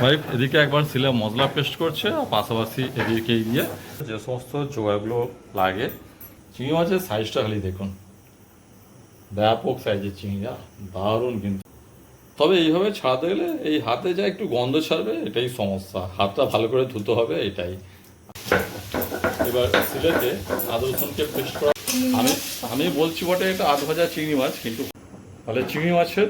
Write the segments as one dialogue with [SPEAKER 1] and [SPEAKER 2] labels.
[SPEAKER 1] Wife এদিকে একবার সিলে মশলা পেস্ট করছে, আর পাশাপাশি এদিকে গিয়ে যে সমস্ত জোগাড়গুলো লাগে, চিংড়ি মাছের সাইজটা খালি দেখুন। ব্যাপক সাইজের চিংড়িটা দারুণ কিন্তু। তবে এইভাবে ছাড়াতে গেলে এই হাতে যা একটু গন্ধ ছাড়বে, এটাই সমস্যা। হাতটা ভালো করে ধুতে হবে, এটাই। এবার সিলেতে আদা রসুনকে পেস্ট করা আমি আমি বলছি বটে এটা আধ ভাজা চিংড়ি মাছ, কিন্তু তাহলে চিংড়ি মাছের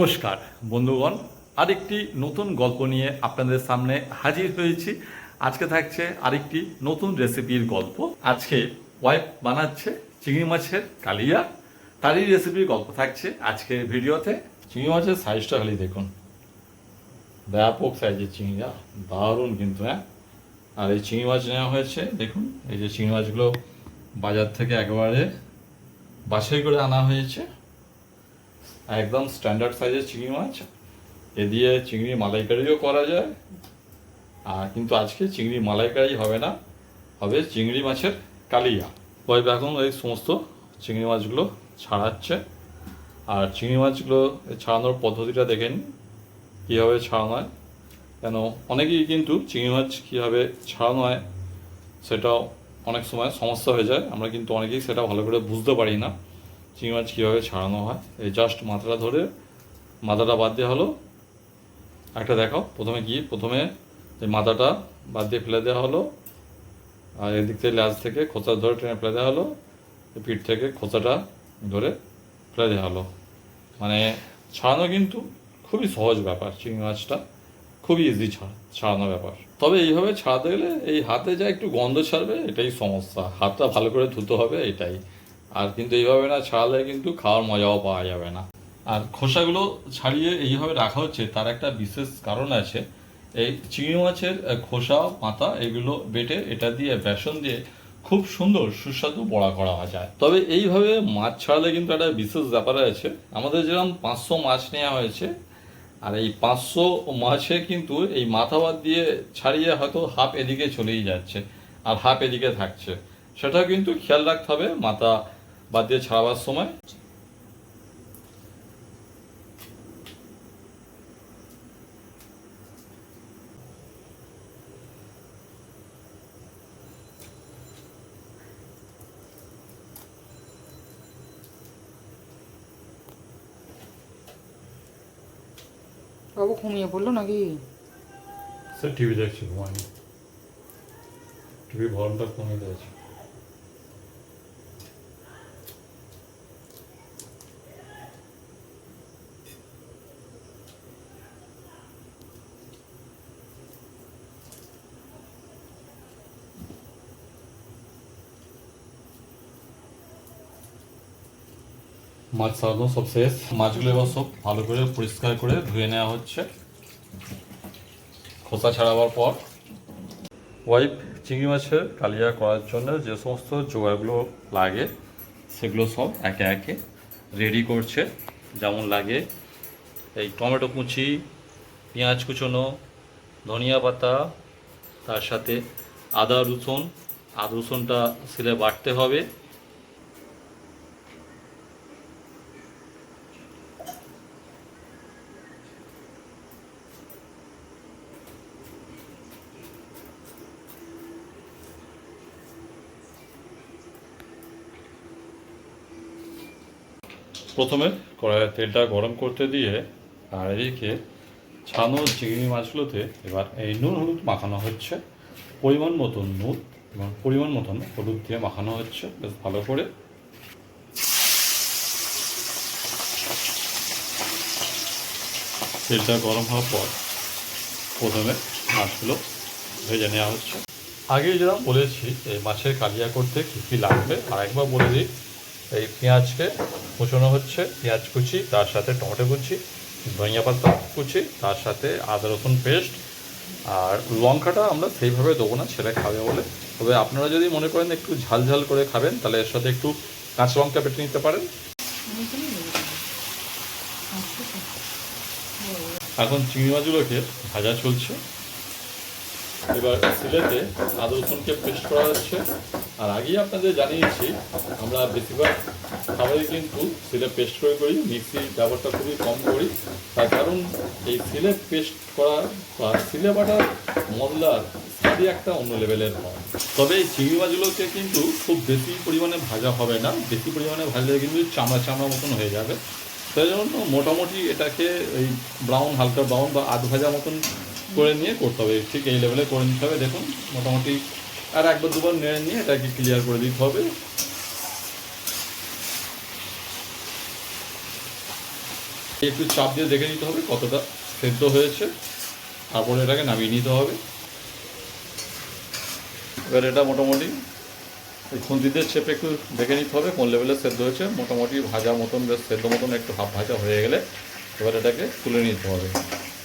[SPEAKER 1] নমস্কার, বন্ধুগণ। আরেকটি নতুন গল্প নিয়ে আপনাদের সামনে হাজির হয়েছি। আজকে থাকছে আরেকটি নতুন রেসিপির গল্প। আজকে ওয়াইফ বানাচ্ছে চিংড়ি মাছের কালিয়া। তারই রেসিপির গল্প থাকছে আজকের ভিডিওতে। চিংড়ি মাছের সাইজটা খালি দেখুন। ব্যাপক সাইজের চিংড়িটা দারুণ কিন্তু হ্যাঁ? আর এই চিংড়ি মাছ নেওয়া হয়েছে, দেখুন, এই যে চিংড়ি মাছগুলো বাজার থেকে একেবারে বাছাই করে আনা হয়েছে। একদম স্ট্যান্ডার্ড সাইজের চিংড়ি মাছ। এ দিয়ে চিংড়ি মালাইকারিও করা যায়। আর কিন্তু আজকে চিংড়ি মালাইকারি হবে না, হবে চিংড়ি মাছের কালিয়া। ওই এখন এই সমস্ত চিংড়ি মাছগুলো ছাড়াচ্ছে। আর চিংড়ি মাছগুলো ছাড়ানোর পদ্ধতিটা দেখেন কীভাবে ছাড়ানো হয়। কেন, অনেকেই কিন্তু চিংড়ি মাছ কীভাবে ছাড়ানো হয়, সেটাও অনেক সময় সমস্যা হয়ে যায়। আমরা কিন্তু অনেকেই সেটা ভালো করে বুঝতে পারি না। চিংড়ি মাছ কীভাবে ছাড়ানো হয়, এই জাস্ট মাথাটা ধরে মাথাটা বাদ দেওয়া হলো। একটা দেখাও, প্রথমে কি প্রথমে এই মাথাটা বাদ দিয়ে ফেলে দেওয়া হলো, আর এদিক থেকে ল্যাজ থেকে খোঁচা ধরে টেনে ফেলে দেওয়া হলো পিঠ থেকে খোঁচাটা ধরে ফেলে দেওয়া হলো। মানে ছাড়ানো কিন্তু খুবই সহজ ব্যাপার চিংড়ি মাছটা খুবই ইজি ছাড়ানো ব্যাপার। তবে এইভাবে ছাড়াতে গেলে এই হাতে যা একটু গন্ধ ছাড়বে, এটাই সমস্যা। হাতটা ভালো করে ধুতে হবে, এটাই। আর কিন্তু এইভাবে না ছাড়ালে কিন্তু খাওয়ার মজাও পাওয়া যাবে না। আর খোসাগুলো ছাড়িয়ে এইভাবে রাখা হচ্ছে, তার একটা বিশেষ কারণ আছে। এই চিংড়ি মাছের খোসা, পাতা এগুলো বেটে এটা দিয়ে বেসন দিয়ে খুব সুন্দর সুস্বাদু বড়া করা যায়। তবে এইভাবে মাছ ছাড়ালে কিন্তু একটা বিশেষ ব্যাপার আছে। আমাদের যেরকম পাঁচশো মাছ নেওয়া হয়েছে, আর এই পাঁচশো মাছে কিন্তু এই মাথা বাদ দিয়ে ছাড়িয়ে হয়তো হাফ এদিকে চলেই যাচ্ছে, আর হাফ এদিকে থাকছে। সেটা কিন্তু খেয়াল রাখতে হবে, মাথা বাদ দিয়ে ছাড়াবার সময়?
[SPEAKER 2] বাবু ঘুমিয়ে পড়ল নাকি?
[SPEAKER 1] সে টিভি দেখছি ঘুমায়নি। টিভি ভলিউমটা কমিয়ে দিয়েছে। মাছ সারানো সব শেষ। মাছগুলো এবার সব ভালো করে পরিষ্কার করে ধুয়ে নেওয়া হচ্ছে। খোসা ছাড়াবার পর। ওয়াইফ চিংড়ি মাছের কালিয়া করার জন্য যে সমস্ত জোগাড়গুলো লাগে, সেগুলো সব একে একে রেডি করছে। যেমন লাগে এই টমেটো কুচি, পেঁয়াজ কুচোনো, ধনিয়া পাতা, তার সাথে আদা রসুন। আদা রসুনটা সিলে বাটতে হবে। প্রথমে কড়াইয়ে তেলটা গরম করতে দিয়ে আর এদিকে ছানো চিংড়ি মাছগুলোতে এবার এই নুন হলুদ মাখানো হচ্ছে। পরিমাণ মতন নুন এবং পরিমাণ মতন হলুদ দিয়ে মাখানো হচ্ছে, বেশ ভালো করে। তেলটা গরম হওয়ার পর প্রথমে মাছগুলো ভেজে নেওয়া হচ্ছে। আগে যেরকম বলেছি, এই মাছের কালিয়া করতে কী কী লাগবে? আর একবার বলে দিই। এই পেঁয়াজকে কুচোনো হচ্ছে, পেঁয়াজ কুচি, তার সাথে টমেটো কুচি, ধনিয়া পাতা কুচি, তার সাথে আদা, রসুন পেস্ট আর লঙ্কাটা আমরা সেইভাবে দেবো না, ছেলে খাবে বলে। তবে আপনারা যদি মনে করেন একটু ঝাল ঝাল করে খাবেন, তাহলে এর সাথে একটু কাঁচা লঙ্কা বেটে নিতে পারেন। এখন চিংড়ি মাছগুলোকে ভাজা চলছে। এবার সিলেতে আদা, রসুনকে পেস্ট করা হচ্ছে। আর আগেই আপনাদের জানিয়েছি, আমরা বেশিরভাগ খাবারই কিন্তু সিলে পেস্ট করে করি মিক্সির ব্যবহারটা খুবই কম করি। তার কারণ এই সিলে পেস্ট করা বা সিলে বাটার মশলার স্বাদই একটা অন্য লেভেলের হয়। তবে এই চিংড়ি মাছগুলোকে কিন্তু খুব বেশি পরিমাণে ভাজা হবে না, বেশি পরিমাণে ভাজলে কিন্তু চামড়া চামড়া মতন হয়ে যাবে। সেই জন্য মোটামুটি এটাকে এই ব্রাউন হালকা ব্রাউন বা আধ ভাজা মতন করে নিয়ে করতে হবে। ঠিক এই লেভেলে করে নিতে হবে। দেখুন, মোটামুটি আর একবার দুবার নেড়ে নিয়ে এটাকে ক্লিয়ার করে দিতে হবে। একটু চাপ দিয়ে দেখে নিতে হবে কতটা সেদ্ধ হয়েছে। তারপরে এটাকে নামিয়ে নিতে হবে। এবার এটা মোটামুটি এই খুন্তিদের চেপে একটু দেখে নিতে হবে কোন লেভেলে সেদ্ধ হয়েছে। মোটামুটি ভাজা মতন, বেশ সেদ্ধ মতন একটু হাফ ভাজা হয়ে গেলে এবার এটাকে তুলে নিতে হবে।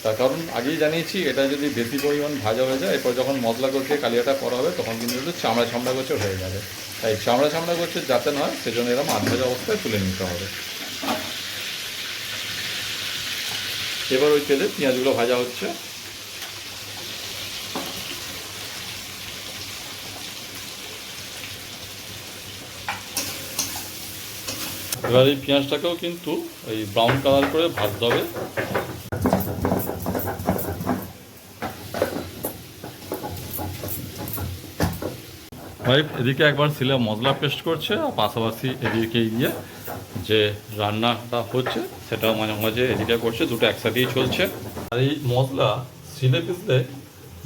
[SPEAKER 1] তার কারণ আগেই জানিয়েছি, এটা যদি বেশি পরিমাণ ভাজা হয়ে যায়, এরপর যখন মশলা করছে কালিয়াটা করা হবে, তখন কিন্তু একটু চামড়া চামড়া করছে হয়ে যাবে। তাই চামড়া চামড়া করছে যাতে না হয় সেজন্য এরকম আধ ভাজা অবস্থায় তুলে নিতে হবে। এবার ওই তেলে পেঁয়াজগুলো ভাজা হচ্ছে। এবার এই পেঁয়াজটাকেও কিন্তু এই ব্রাউন কালার করে ভাজতে হবে। ওয়াইফ এদিকে একবার সিলে মশলা পেস্ট করছে আর পাশাপাশি এদিকে গিয়ে যে রান্নাটা হচ্ছে সেটাও মাঝে মাঝে এদিকে করছে দুটো একসাথেই চলছে। আর এই মশলা সিলে পিসলে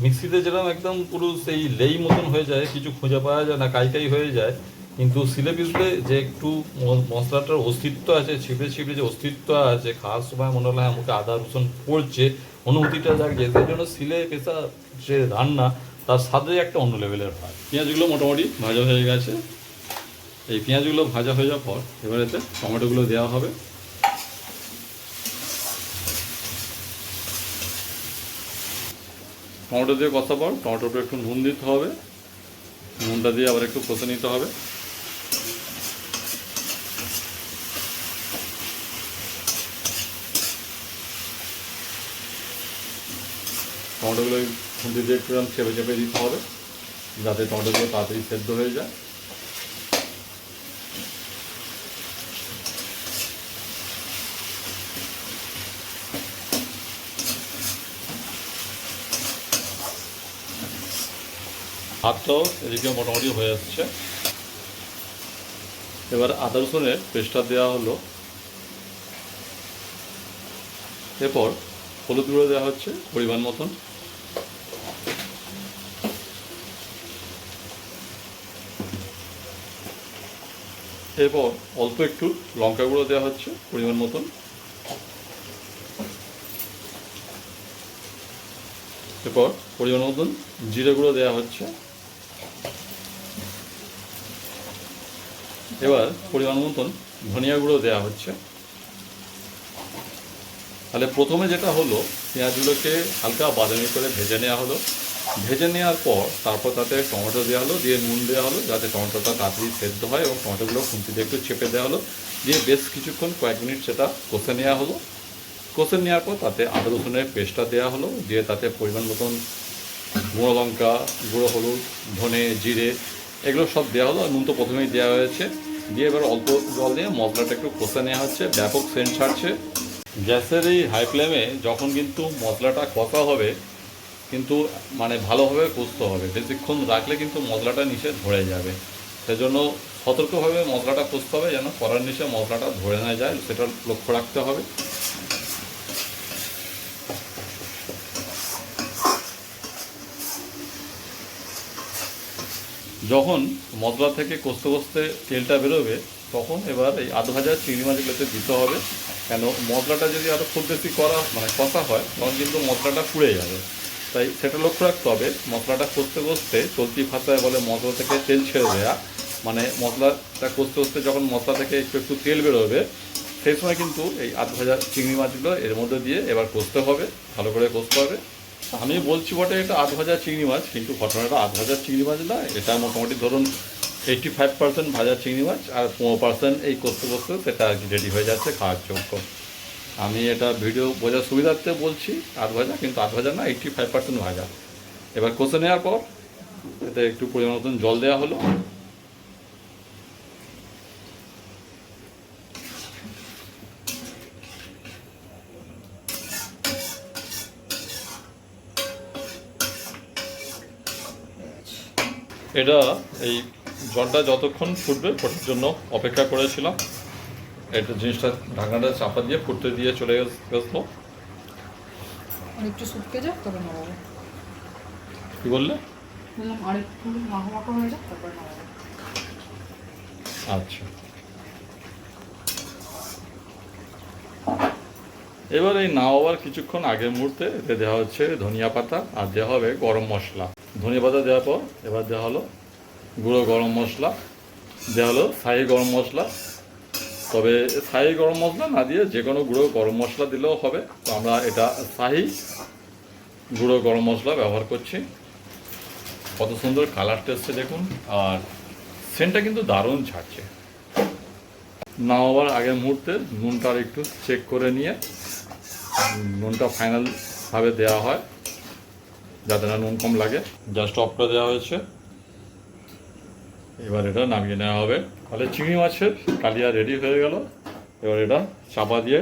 [SPEAKER 1] মিক্সিতে যেরকম একদম পুরো সেই লেই মতন হয়ে যায় কিছু খুঁজে পাওয়া যায় না কাই কাই হয়ে যায় কিন্তু সিলে পিসলে যে একটু মশলাটার অস্তিত্ব আছে ছিপে ছিপে যে অস্তিত্ব আছে খাওয়ার সময় মনে হলো হ্যাঁ, মুখে আদা রসুন পড়ছে অনুভূতিটা জাগছে সেই জন্য সিলে পেশা যে রান্না তার স্বাদে একটা অন্য লেভেলের হয় পেঁয়াজগুলো মোটামুটি ভাজা হয়ে গেছে। এই পেঁয়াজগুলো ভাজা হয়ে যাওয়ার পর এবার এতে টমেটোগুলো দেওয়া হবে। টমেটো দিয়ে কষা পর টমেটোটা একটু নুন দিতে হবে। নুনটা দিয়ে আবার একটু কষে নিতে হবে। টমেটোগুলো দিয়ে একটু চেপে চেপে দিতে হবে, যাতে টমেটোগুলো তাড়াতাড়ি সেদ্ধ হয়ে যায়। ভাতটাও এদিকে মোটামুটি হয়ে যাচ্ছে এবার আদা রসুনের পেস্টটা দেওয়া হলো। এরপর হলুদ গুঁড়ো দেওয়া হচ্ছে পরিমাণ মতন। এরপর অল্প একটু লঙ্কা গুঁড়ো দেওয়া হচ্ছে, পরিমাণ মতন। এরপর পরিমাণ মতন জিরে গুঁড়ো দেওয়া হচ্ছে। এবার পরিমাণ মতন ধনিয়া গুঁড়ো দেওয়া হচ্ছে। তাহলে প্রথমে যেটা হলো, পেঁয়াজগুলোকে হালকা বাদামি করে ভেজে নেওয়া হলো। ভেজে নেওয়ার পর তারপর তাতে টমেটো দেওয়া হলো, দিয়ে নুন দেওয়া হলো, যাতে টমেটোটা তাড়াতাড়ি সেদ্ধ হয় এবং টমেটোগুলো দিয়ে একটু চেপে দেওয়া হলো। দিয়ে বেশ কিছুক্ষণ, কয়েক মিনিট সেটা কষে নেওয়া হলো। কষে নেওয়ার পর তাতে আদা রসুনের পেস্টটা দেওয়া হলো, দিয়ে তাতে পরিমাণ মতন গুঁড়ো লঙ্কা, গুঁড়ো হলুদ, ধনে, জিরে, এগুলো সব দেওয়া হলো। নুন তো প্রথমেই দেওয়া হয়েছে। দিয়ে এবার অল্প জল দিয়ে মশলাটা একটু কষে নেওয়া হচ্ছে, ব্যাপক সেন্ট ছাড়ছে। গ্যাসের এই হাই ফ্লেমে যখন কিন্তু মশলাটা কষা হবে কিন্তু মানে ভালোভাবে কষতে হবে। বেশিক্ষণ রাখলে কিন্তু মশলাটা নিচে ধরে যাবে। সেজন্য সতর্কভাবে মশলাটা কষতে হবে যেন কড়ার নিচে মশলাটা ধরে না যায়, সেটা লক্ষ্য রাখতে হবে। যখন মশলা থেকে কষতে কষতে তেলটা বেরোবে, তখন এবার এই আধ ভাজা চিংড়ি মাছগুলোতে দিতে হবে। কেন, মশলাটা যদি আরও খুব বেশি করা মানে কষা হয়, তখন কিন্তু মশলাটা পুড়ে যাবে। তাই সেটা লক্ষ্য রাখতে হবে, মশলাটা কষতে কষতে চলতি ভাষায় বলে মশলা থেকে তেল ছেড়ে দেওয়া মানে মশলাটা কষতে কষতে যখন মশলা থেকে একটু একটু তেল বেরোবে, সেই সময় কিন্তু এই আধ ভাজা চিংড়ি মাছগুলো এর মধ্যে দিয়ে এবার কষতে হবে, ভালো করে কষতে হবে। আমি বলছি বটে এটা আধ ভাজা চিংড়ি মাছ, কিন্তু ঘটনাটা আধ ভাজা চিংড়ি মাছ না, এটা মোটামুটি ধরুন এইটটি ফাইভ পার্সেন্ট ভাজা চিংড়ি মাছ আর পনেরো পার্সেন্ট এই কষতে কষতে সেটা আর কি রেডি হয়ে যাচ্ছে, খাওয়ার যোগ্য আমি এটা ভিডিও বোঝার সুবিধার্থে বলছি আধ ভাজা, কিন্তু আধ ভাজা না এইটটি ফাইভ পার্সেন্ট ভাজা এবার কষে নেওয়ার পর, এতে একটু পরিমাণ মতন জল দেওয়া হলো। এটা এই জলটা যতক্ষণ ফুটবে, ফোটার জন্য অপেক্ষা করেছিলাম। এটা জিনিসটা ঢাকনাটা চাপা দিয়ে ফুটতে দিয়ে চলে গেছ- গেছিল।
[SPEAKER 2] একটু শুটকে যাক তবে নামাবো।
[SPEAKER 1] কি বললে?
[SPEAKER 2] বললাম আর মাখো মাখো হয়ে যাক তারপরে নামাবো।
[SPEAKER 1] আচ্ছা। এবার এই নাওয়ার কিছুক্ষণ আগের মুহূর্তে এতে দেওয়া হচ্ছে ধনিয়া পাতা আর দেওয়া হবে গরম মশলা। ধনিয়া পাতা দেওয়ার পর এবার দেওয়া হলো গুঁড়ো গরম মশলা দেওয়া হলো সাই গরম মশলা তবে শাহি গরম মশলা না দিয়ে যে কোনো গুঁড়ো গরম মশলা দিলেও হবে। তো আমরা এটা শাহি গুঁড়ো গরম মশলা ব্যবহার করছি। কত সুন্দর কালারটা এসছে দেখুন। আর সেন্টটা কিন্তু দারুণ ছাড়ছে। নামাবার আগের মুহূর্তে নুনটা আর একটু চেক করে নিয়ে নুনটা ফাইনালভাবে দেওয়া হয়, যাতে না নুন কম লাগে। জাস্ট অফ করে দেওয়া হয়েছে। এবার এটা নামিয়ে নেওয়া হবে। তাহলে চিংড়ি মাছের কালিয়া রেডি হয়ে গেল। এবার এটা চাপা দিয়ে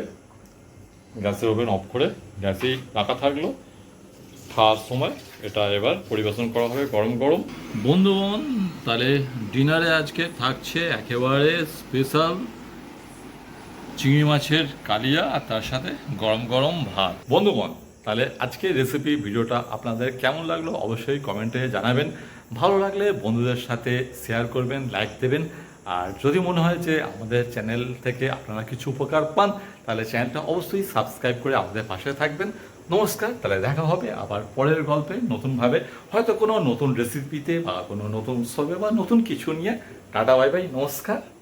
[SPEAKER 1] গ্যাসের ওভেন অফ করে গ্যাসেই রাখা থাকল। খাওয়ার সময় এটা এবার পরিবেশন করা হবে গরম গরম। বন্ধুগণ তাহলে ডিনারে আজকে থাকছে একেবারে স্পেশাল চিংড়ি মাছের কালিয়া আর তার সাথে গরম গরম ভাত। বন্ধুগণ তাহলে আজকের রেসিপি ভিডিওটা আপনাদের কেমন লাগল অবশ্যই কমেন্টে জানাবেন। ভালো লাগলে বন্ধুদের সাথে শেয়ার করবেন লাইক দেবেন। আর যদি মনে হয় যে আমাদের চ্যানেল থেকে আপনারা কিছু উপকার পান, তাহলে চ্যানেলটা অবশ্যই সাবস্ক্রাইব করে আমাদের পাশে থাকবেন। নমস্কার, তাহলে দেখা হবে আবার পরের গল্পে নতুনভাবে। হয়তো কোনো নতুন রেসিপিতে বা কোনো নতুন উৎসবে বা নতুন কিছু নিয়ে। টাটা বাই বাই নমস্কার।